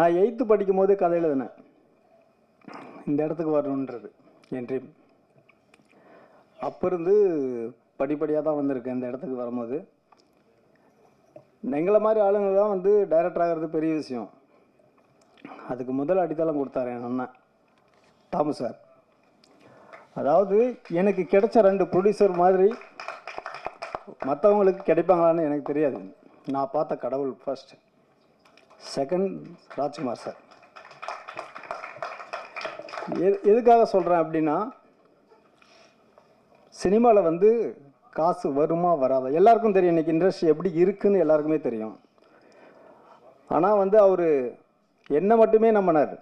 நான் எயித்து படிக்கும் போதே கதை எழுதினேன். இந்த இடத்துக்கு வரணுன்றது. என் ட்ரீம் அப்போ இருந்து படிப்படியாக தான் வந்திருக்கேன் இந்த இடத்துக்கு வரும்போது. எங்களை மாதிரி ஆளுங்க தான் வந்து டைரக்டர் ஆகிறது பெரிய விஷயம். அதுக்கு முதல் அடித்தளம் கொடுத்தாரு என் அண்ணன் தாமு சார். அதாவது எனக்கு கிடைச்ச ரெண்டு ப்ரொடியூசர் மாதிரி மற்றவங்களுக்கு கிடைப்பாங்களான்னு எனக்கு தெரியாது. நான் பார்த்த கடவுள் ஃபஸ்ட்டு செகண்ட் ராஜ்குமார் சார் எது எதுக்காக சொல்கிறேன் அப்படின்னா சினிமாவில் வந்து காசு வருமா வராதா? எல்லாருக்கும் தெரியும் இன்றைக்கி இண்டஸ்ட்ரி எப்படி இருக்குன்னு எல்லாருக்குமே தெரியும். ஆனால் வந்து அவர் என்ன மட்டுமே நம்பினார்.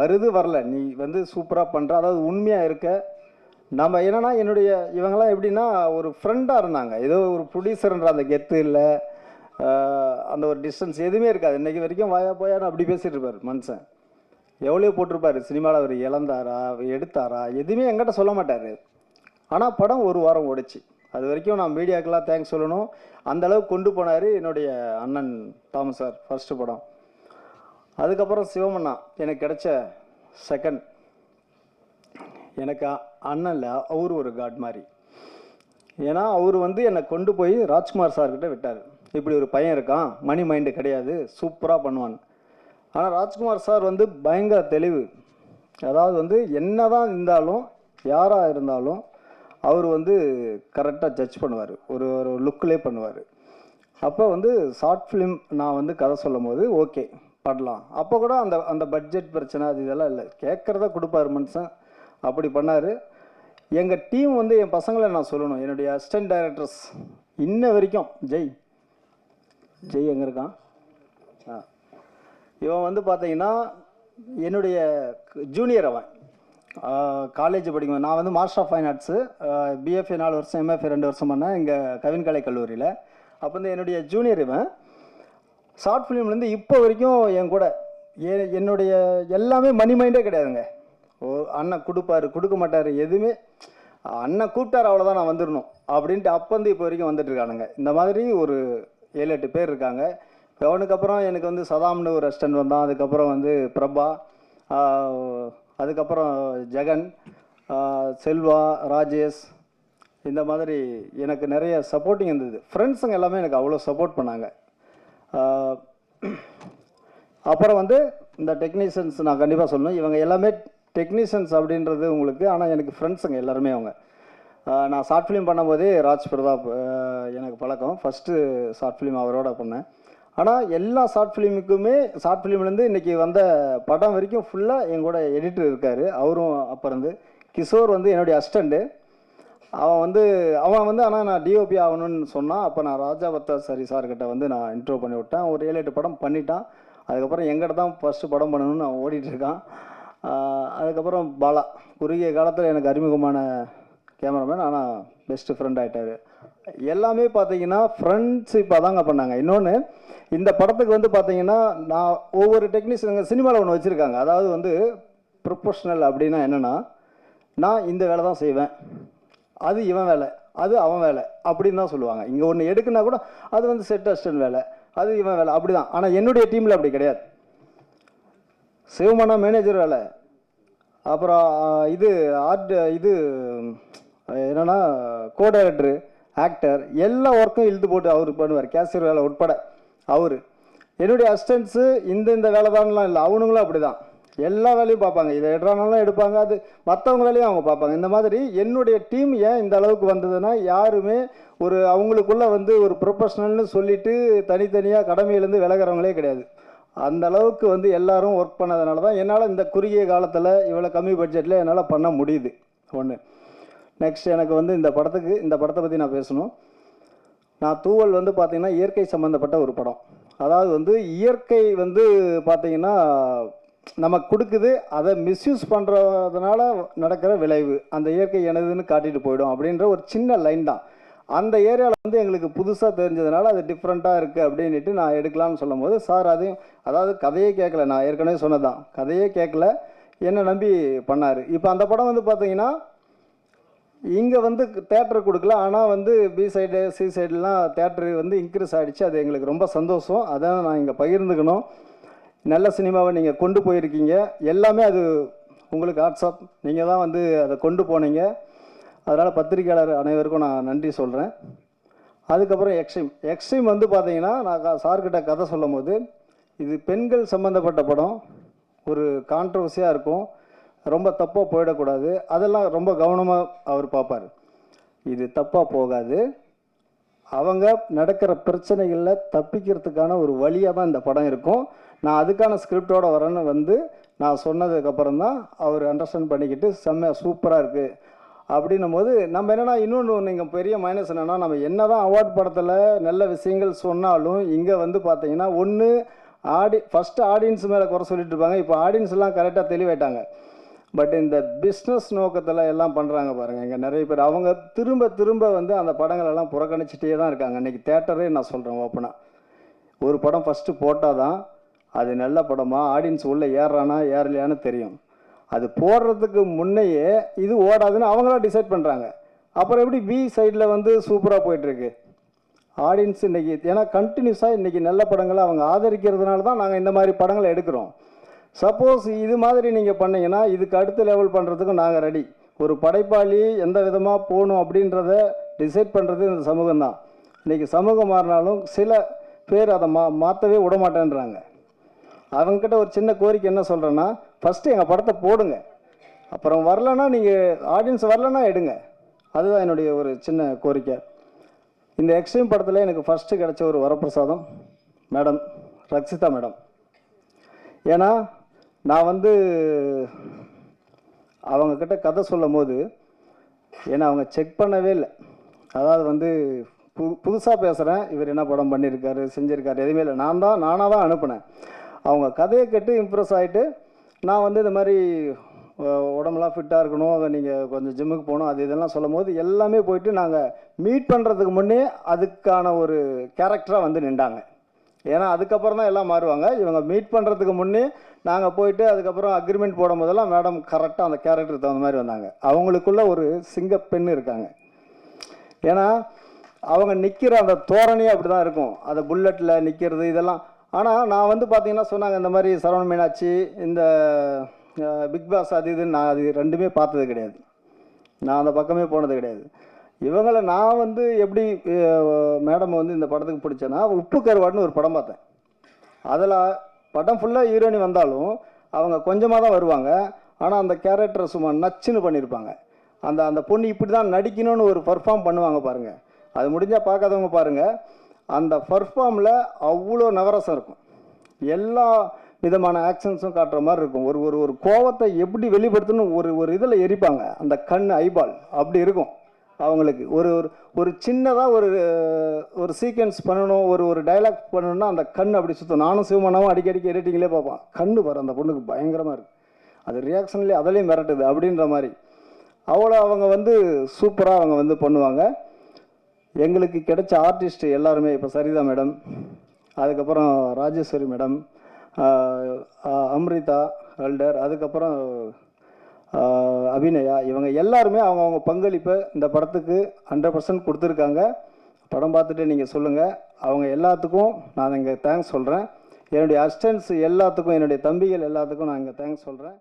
வருது வரல. நீ வந்து சூப்பராக பண்ணுற அதாவது உண்மையாக இருக்க. நம்ம என்னன்னா என்னுடைய இவங்கெல்லாம் எப்படின்னா ஒரு ஃப்ரெண்டாக இருந்தாங்க. ஏதோ ஒரு ப்ரொடியூசர்ன்ற அந்த கெத்து இல்லை. அந்த ஒரு டிஸ்டன்ஸ் எதுவுமே இருக்காது. இன்றைக்கி வரைக்கும் வாயா போயான்னு அப்படி பேசிட்டு இருப்பார் மனுஷன். எவ்வளோ போட்டிருப்பார். சினிமாவில் அவர் இழந்தாரா எடுத்தாரா எதுவுமே எங்கிட்ட சொல்ல மாட்டார். ஆனால் படம் ஒரு வாரம் ஓடிச்சு. அது வரைக்கும் நான் மீடியாக்கெல்லாம் தேங்க்ஸ் சொல்லணும். அந்தளவுக்கு கொண்டு போனார் என்னுடைய அண்ணன் தாமஸ் சார் ஃபர்ஸ்ட் படம். அதுக்கப்புறம் சிவமண்ணா எனக்கு கிடைச்ச செகண்ட் எனக்கு அண்ணனில் அண்ணன் இல்லை அவர் ஒரு காட் மாதிரி. ஏன்னா அவர் வந்து என்னை கொண்டு போய் ராஜ்குமார் சார்கிட்ட விட்டார். இப்படி ஒரு பையன் இருக்கான். மணி மைண்டு கிடையாது. சூப்பராக பண்ணுவான். ஆனால் ராஜ்குமார் சார் வந்து பயங்கர தெளிவு. அதாவது வந்து என்னதான் இருந்தாலும் யாராக இருந்தாலும் அவர் வந்து கரெக்டாக ஜட்ஜ் பண்ணுவார். ஒரு ஒரு லுக்கிலே பண்ணுவார். அப்போ வந்து ஷார்ட் ஃபிலிம் நான் வந்து கதை சொல்லும் போது ஓகே பண்ணலாம் அப்போ கூட அந்த அந்த பட்ஜெட் பிரச்சனை அது இதெல்லாம் இல்லை. கேட்குறத கொடுப்பாரு மனுஷன். அப்படி பண்ணார். எங்கள் டீம் வந்து என் பசங்களை நான் சொல்லணும். என்னுடைய அசிஸ்டன்ட் டைரக்டர்ஸ் இன்ன வரைக்கும் ஜெய் ஜெய் எங்கே இருக்கான்? ஆ. இவன் வந்து பார்த்தீங்கன்னா என்னுடைய ஜூனியர் அவன். காலேஜ் படிக்கும் நான் வந்து master of fine arts BFA நாலு வருஷம் எம்எஃப்ஏ ரெண்டு வருஷம் பண்ணேன் இங்கே கவின்கலை கல்லூரியில். அப்போ வந்து என்னுடைய ஜூனியர் இவன். ஷார்ட் ஃபிலிம்லேருந்து இப்போ வரைக்கும் என் கூட ஏ என்னுடைய எல்லாமே மணி மைண்டே கிடையாதுங்க. ஓ அண்ணன் கொடுப்பாரு கொடுக்க மாட்டார் எதுவுமே. அண்ணன் கூப்பிட்டார் அவ்வளோதான் நான் வந்துடணும் அப்படின்ட்டு அப்போ வந்து இப்போ வரைக்கும் வந்துட்டு இருக்கானுங்க. இந்த மாதிரி ஒரு ஏழு எட்டு பேர் இருக்காங்க. இப்போ அவனுக்கு அப்புறம் எனக்கு வந்து சதாம்னு ஒரு அசிஸ்டன்ட் வந்தான். அதுக்கப்புறம் வந்து பிரபா அதுக்கப்புறம் ஜெகன் செல்வா ராஜேஷ். இந்த மாதிரி எனக்கு நிறைய சப்போர்ட்டிங் இருந்தது. ஃப்ரெண்ட்ஸுங்க எல்லாமே எனக்கு அவ்வளோ சப்போர்ட் பண்ணாங்க. அப்புறம் வந்து இந்த டெக்னீஷியன்ஸ் நான் கண்டிப்பாக சொல்லணும். இவங்க எல்லாமே டெக்னீஷியன்ஸ் அப்படின்றது உங்களுக்கு ஆனால் எனக்கு ஃப்ரெண்ட்ஸுங்க எல்லாருமே அவங்க. நான் ஷார்ட் ஃபிலிம் பண்ணும்போதே ராஜ் பிரதாப் எனக்கு பழக்கம். ஃபஸ்ட்டு ஷார்ட் ஃபிலிம் அவரோட பண்ணேன். ஆனால் எல்லா ஷார்ட் ஃபிலிமுக்குமே ஷார்ட் ஃபிலிம்லேருந்து இன்றைக்கி வந்த படம் வரைக்கும் ஃபுல்லாக என் கூட எடிட்டர் இருக்கார். அவரும் அப்போ இருந்து. கிஷோர் வந்து என்னுடைய அஸ்டண்டு அவன் வந்து அவன் வந்து ஆனால் நான் டிஓபி ஆகணும்னு சொன்னான் அப்போ நான் ராஜா பத்தா சரி சார்கிட்ட வந்து நான் இன்ட்ரோ பண்ணி விட்டேன். ஒரு ஏழு எட்டு படம் பண்ணிட்டான். அதுக்கப்புறம் எங்கிட்ட தான் ஃபஸ்ட்டு படம் பண்ணணும்னு அவன் ஓடிட்டுருக்கான் அதுக்கப்புறம் பாலா. குறுகிய காலத்தில் எனக்கு அறிமுகமான கேமராமேன் ஆனால் பெஸ்ட்டு ஃப்ரெண்ட் ஆகிட்டார் எல்லாமே பார்த்தீங்கன்னா ஃப்ரெண்ட்ஷிப்பாக தாங்க பண்ணாங்க. இன்னொன்று இந்த படத்துக்கு வந்து பார்த்தீங்கன்னா நான் ஒவ்வொரு டெக்னீஷியனுங்க சினிமாவில் ஒன்று வச்சுருக்காங்க. அதாவது வந்து ப்ரொஃபஷ்னல் அப்படின்னா என்னென்னா நான் இந்த வேலை தான் செய்வேன். அது இவன் வேலை அது அவன் வேலை அப்படின்னு தான் சொல்லுவாங்க. இங்கே ஒன்று எடுக்குன்னா கூட அது வந்து செட் அஸ்டன் வேலை அது இவன் வேலை அப்படி தான் ஆனால் என்னுடைய டீமில் அப்படி கிடையாது. சிவமானா மேனேஜர் வேலை. அப்புறம் இது ஆர்ட் இது என்னென்னா கோ டைரக்டரு ஆக்டர் எல்லா ஒர்க்கும் இழுத்து போட்டு அவர் பண்ணுவார். கேசியர் வேலை உட்பட. அவர். என்னுடைய அசிஸ்டன்ஸு இந்த இந்த வேலை தான்லாம் இல்லை. அவனுங்களும் அப்படி தான் எல்லா வேலையும் பார்ப்பாங்க. இதை எடுறானாலும் எடுப்பாங்க. அது மற்றவங்க வேலையும் அவங்க பார்ப்பாங்க. இந்த மாதிரி என்னுடைய டீம் ஏன் இந்த அளவுக்கு வந்ததுன்னா யாருமே ஒரு அவங்களுக்குள்ளே வந்து ஒரு ப்ரொஃபஷனல்னு சொல்லிட்டு தனித்தனியாக கடமையிலேருந்து விலகிறவங்களே கிடையாது. அந்த அளவுக்கு வந்து எல்லாரும் ஒர்க் பண்ணதுனால தான் என்னால் இந்த குறுகிய காலத்தில் இவ்வளோ கம்மி பட்ஜெட்டில் என்னால் பண்ண முடியுது. ஒன்று நெக்ஸ்ட் எனக்கு வந்து இந்த படத்துக்கு இந்த படத்தை பற்றி நான் பேசணும். நான் தூவல் வந்து பார்த்தீங்கன்னா இயற்கை சம்மந்தப்பட்ட ஒரு படம். அதாவது வந்து இயற்கை வந்து பார்த்தீங்கன்னா நமக்கு கொடுக்குது அதை மிஸ்யூஸ் பண்ணுறதுனால நடக்கிற விளைவு. அந்த இயற்கை எனதுன்னு காட்டிட்டு போயிடும் அப்படின்ற ஒரு சின்ன லைன் தான். அந்த ஏரியாவில் வந்து எங்களுக்கு புதுசாக தெரிஞ்சதுனால அது டிஃப்ரெண்ட்டாக இருக்குது அப்படின்ட்டு நான் எடுக்கலாம்னு சொல்லும்போது சார் அதையும் அதாவது கதையே கேட்கல நான் ஏற்கனவே சொன்னதான் கதையே கேட்கல என்னை நம்பி பண்ணார். இப்போ அந்த படம் வந்து பார்த்தீங்கன்னா இங்கே வந்து தேட்டர் கொடுக்கல. ஆனால் வந்து பி சைடு சி சைடுலாம் தேட்டர் வந்து இன்க்ரீஸ் ஆகிடுச்சு அது எங்களுக்கு ரொம்ப சந்தோஷம். அதான் நான் இங்கே பகிர்ந்துக்கணும். நல்ல சினிமாவை நீங்கள் கொண்டு போயிருக்கீங்க. எல்லாமே அது உங்களுக்கு வாட்ஸ்அப் நீங்கள் தான் வந்து அதை கொண்டு போனீங்க. அதனால் பத்திரிக்கையாளர் அனைவருக்கும் நான் நன்றி சொல்கிறேன் அதுக்கப்புறம் எக்ஸ்ட்ரீம் எக்ஸ்ட்ரீம் வந்து பார்த்தீங்கன்னா நான் க- சார்கிட்ட கதை சொல்லும் போது இது பெண்கள் சம்மந்தப்பட்ட படம். ஒரு கான்ட்ரவர்சியாக இருக்கும். ரொம்ப தப்பாக போயிடக்கூடாது. அதெல்லாம் ரொம்ப கவனமாக அவர் பார்ப்பார். இது தப்பாக போகாது. அவங்க நடக்கிற பிரச்சனைகளில் தப்பிக்கிறதுக்கான ஒரு வழியாக தான் இந்த படம் இருக்கும். நான் அதுக்கான ஸ்கிரிப்டோட வரேன்னு வந்து நான் சொன்னதுக்கப்புறம் தான் அவர் அண்டர்ஸ்டாண்ட் பண்ணிக்கிட்டு செம்ம சூப்பராக இருக்குது அப்படின்னும் போது நம்ம என்னென்னா இன்னொன்று நீங்கள் பெரிய மைனஸ் என்னென்னா நம்ம என்ன தான் அவார்ட் படத்தில் நல்ல விஷயங்கள் சொன்னாலும் இங்கே வந்து பார்த்தீங்கன்னா ஒன்று ஆடி ஃபஸ்ட்டு ஆடியன்ஸ் மேலே குறை சொல்லிட்டு இருப்பாங்க. இப்போ ஆடியன்ஸ்லாம் கரெக்டாக தெளிவாயிட்டாங்க. பட் இந்த பிஸ்னஸ் நோக்கத்தில் எல்லாம் பண்ணுறாங்க பாருங்கள் இங்கே நிறைய பேர் அவங்க திரும்ப திரும்ப வந்து அந்த படங்களெல்லாம் புறக்கணிச்சிட்டே தான் இருக்காங்க. இன்றைக்கி தேட்டரே நான் சொல்கிறேன் ஓப்பனாக ஒரு படம் ஃபஸ்ட்டு போட்டால் தான் அது நல்ல படமா ஆடியன்ஸ் உள்ளே ஏறுறானா ஏறலையான்னு தெரியும். அது போடுறதுக்கு முன்னையே இது ஓடாதுன்னு அவங்களா டிசைட் பண்ணுறாங்க அப்புறம் எப்படி பி சைடில் வந்து சூப்பராக போயிட்டுருக்கு? ஆடியன்ஸ் இன்றைக்கி ஏன்னா கண்டினியூஸாக இன்றைக்கி நல்ல படங்களை அவங்க ஆதரிக்கிறதுனால தான் நாங்கள் இந்த மாதிரி படங்களை எடுக்கிறோம். சப்போஸ் இது மாதிரி நீங்கள் பண்ணீங்கன்னா இதுக்கு அடுத்த லெவல் பண்ணுறதுக்கு நாங்கள் ரெடி ஒரு படைப்பாளி எந்த விதமாக போகணும் அப்படின்றத டிசைட் பண்ணுறது இந்த சமூகம் தான் இன்றைக்கி சமூகம் மாறினாலும் சில பேர் அதை மா மாற்றவே விட மாட்டேன்றாங்க அவங்கக்கிட்ட ஒரு சின்ன கோரிக்கை என்ன சொல்கிறேன்னா ஃபஸ்ட்டு எங்கள் படத்தை போடுங்க. அப்புறம் வரலன்னா நீங்கள் ஆடியன்ஸ் வரலன்னா எடுங்க. அதுதான் என்னுடைய ஒரு சின்ன கோரிக்கை. இந்த எக்ஸ்ட்ரீம் படத்தில் எனக்கு ஃபஸ்ட்டு கிடச்ச ஒரு வரப்பிரசாதம் மேடம் ரக்ஷிதா மேடம். ஏன்னா நான் வந்து அவங்கக்கிட்ட கதை சொல்லும் போது ஏன்னா அவங்க செக் பண்ணவே இல்லை. அதாவது வந்து புது புதுசாக பேசுகிறேன் இவர் என்ன படம் பண்ணியிருக்காரு செஞ்சுருக்காரு எதுவுமே இல்லை. நான் தான் நானாக தான் அனுப்புனேன். அவங்க கதையை கேட்டு இம்ப்ரெஸ் ஆகிட்டு நான் வந்து இந்த மாதிரி உடம்புலாம் ஃபிட்டாக இருக்கணும் அதை நீங்கள் கொஞ்சம் ஜிம்முக்கு போகணும் அது இதெல்லாம் சொல்லும் போது எல்லாமே போயிட்டு நாங்கள் மீட் பண்ணுறதுக்கு முன்னே அதுக்கான ஒரு கேரக்டராக வந்து நின்றாங்க. ஏன்னா அதுக்கப்புறம் தான் எல்லாம் மாறுவாங்க. இவங்க மீட் பண்ணுறதுக்கு முன்னே நாங்கள் போயிட்டு அதுக்கப்புறம் அக்ரிமெண்ட் போடும் போதெல்லாம் மேடம் கரெக்டாக அந்த கேரக்டருக்கு தகுந்த மாதிரி வந்தாங்க. அவங்களுக்குள்ள ஒரு சிங்க பெண் இருக்காங்க. ஏன்னா அவங்க நிற்கிற அந்த தோரணையே அப்படி தான் இருக்கும். அந்த புல்லட்டில் நிற்கிறது இதெல்லாம். ஆனால் நான் வந்து பார்த்தீங்கன்னா சொன்னாங்க இந்த மாதிரி சரவண மீனாட்சி இந்த பிக் பாஸ் அது இதுன்னு நான் அது ரெண்டுமே பார்த்தது கிடையாது. நான் அந்த பக்கமே போனது கிடையாது. இவங்களை நான் வந்து எப்படி மேடம் வந்து இந்த படத்துக்கு பிடிச்சேன்னா உப்பு கருவாடுன்னு ஒரு படம் பார்த்தேன். அதில் படம் ஃபுல்லாக ஹீரோயினி வந்தாலும் அவங்க கொஞ்சமாக தான் வருவாங்க. ஆனால் அந்த கேரக்டரை சும்மா நச்சுன்னு பண்ணியிருப்பாங்க. அந்த அந்த பொண்ணு இப்படி தான் நடிக்கணும்னு ஒரு பர்ஃபார்ம் பண்ணுவாங்க பாருங்கள் அது முடிஞ்சால் பார்க்காதவங்க பாருங்கள் அந்த பர்ஃபார்மில் அவ்வளோ நவரசம் இருக்கும். எல்லா விதமான ஆக்ஷன்ஸும் காட்டுற மாதிரி இருக்கும். ஒரு ஒரு ஒரு கோவத்தை எப்படி வெளிப்படுத்தணும் ஒரு ஒரு இதில் எரிப்பாங்க. அந்த கண் ஐபால் அப்படி இருக்கும். அவங்களுக்கு ஒரு ஒரு ஒரு சின்னதாக ஒரு ஒரு சீக்வன்ஸ் பண்ணணும் ஒரு ஒரு டைலாக் பண்ணணும்னா அந்த கண் அப்படி சுற்றும் நானும் சிவமனாவும் அடிக்கடிக்கு எடிட்டிங்லேயே பார்ப்பான். கண் பாரு அந்த பொண்ணுக்கு பயங்கரமாக இருக்குது அது ரியாக்ஷன்லேயே அதிலையும் மிரட்டுது அப்படின்ற மாதிரி. அவ்வளோ அவங்க வந்து சூப்பராக அவங்க வந்து பண்ணுவாங்க. எங்களுக்கு கிடைச்ச ஆர்டிஸ்ட் எல்லாருமே இப்போ சரிதா மேடம் அதுக்கப்புறம் ராஜேஸ்வரி மேடம் அம்ரிதா ஹல்டர் அதுக்கப்புறம் அபிநயா இவங்க எல்லாருமே அவங்கவுங்க பங்களிப்பை இந்த படத்துக்கு ஹண்ட்ரட் பர்சன்ட் கொடுத்துருக்காங்க. படம் பார்த்துட்டு நீங்கள் சொல்லுங்கள் அவங்க எல்லாத்துக்கும் நான் இங்கே தேங்க்ஸ் சொல்கிறேன் என்னுடைய அசிஸ்டன்ஸ் எல்லாத்துக்கும் என்னுடைய தம்பிகள் எல்லாத்துக்கும் நான் இங்கே தேங்க்ஸ் சொல்கிறேன்